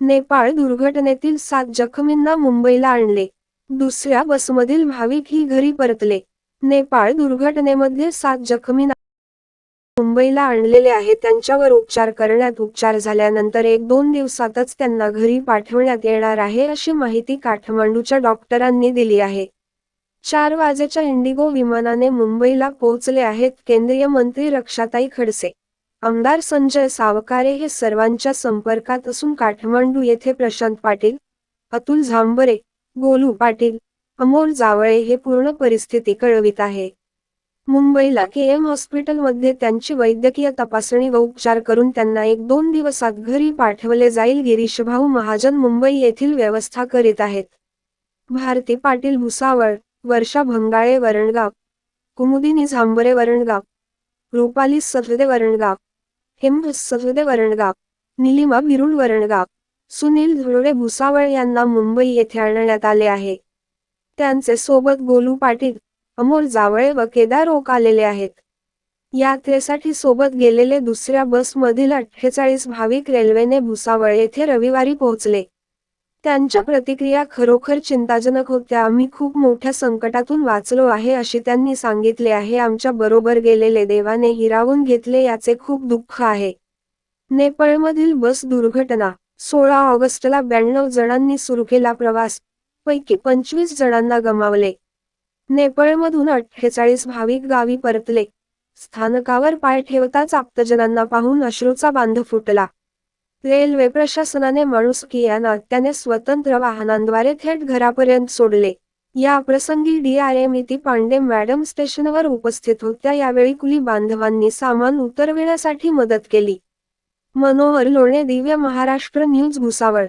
नेपाळ दुर्घटनेतील सात जखमींना मुंबईला आणले. दुसऱ्या बसमधील भाविक ही घरी परतले. नेपाळ दुर्घटनेमध्ये सात जखमींना मुंबईला आणलेले आहे. त्यांच्यावर उपचार करण्यात उपचार झाल्यानंतर एक दोन दिवसातच त्यांना घरी पाठवण्यात येणार आहे अशी माहिती काठमांडूच्या डॉक्टरांनी दिली आहे. चार वाजेच्या इंडिगो विमानाने मुंबईला पोहोचले आहेत. केंद्रीय मंत्री रक्षाताई खडसे आमदार संजय सावकारे हे सर्वांच्या संपर्कात असून काठमांडू येथे प्रशांत पाटील अतुल झांबरे गोलू पाटील अमोल जावळे हे पूर्ण परिस्थिती कळवित आहे. मुंबईला के एम हॉस्पिटलमध्ये त्यांची वैद्यकीय तपासणी व उपचार करून त्यांना एक दोन दिवसात घरी पाठवले जाईल गिरीशभाऊ महाजन मुंबई येथील व्यवस्था करीत आहेत. भारती पाटील भुसावळ वर्षा भंगाळे वरणगाव कुमुदिनी झांबरे वरणगाव रुपाली सफदे वरणगाव हेम सफदे वरणगाव निलिमा बिरुळ वरणगाव सुनील धुळोडे भुसावळ यांना मुंबई येथे आणण्यात आले आहे. त्यांचे सोबत गोलू पाटील अमोल जावळे व केदार ओक आलेले आहेत. यात्रेसाठी सोबत गेलेले दुसऱ्या बसमधील अठ्ठेचाळीस भाविक रेल्वेने भुसावळ येथे रविवारी पोहोचले. त्यांच्या प्रतिक्रिया खरोखर चिंताजनक होत्या. आम्ही खूप मोठ्या संकटातून वाचलो आहे अशी त्यांनी सांगितले आहे. आमच्या बरोबर गेलेले देवाने हिरावून घेतले याचे खूप दुःख आहे. नेपाळमधील बस दुर्घटना. सोळा ऑगस्टला ब्याण्णव जणांनी सुरू केला प्रवास पैकी पंचवीस जणांना गमावले. नेपाळमधून अठ्ठेचाळीस भाविक गावी परतले. स्थानकावर पाय ठेवताच आप्तजनांना पाहून अश्रूचा बांध फुटला. रेल्वे प्रशासनाने माणूस कियाना त्याने स्वतंत्र वाहनांद्वारे थेट घरापर्यंत सोडले. या प्रसंगी डीआरएम इति पांडे मॅडम स्टेशनवर उपस्थित होत्या. यावेळी कुली बांधवांनी सामान उतरविण्यासाठी मदत केली. मनोहर लोणे दिव्य महाराष्ट्र न्यूज भुसावळ.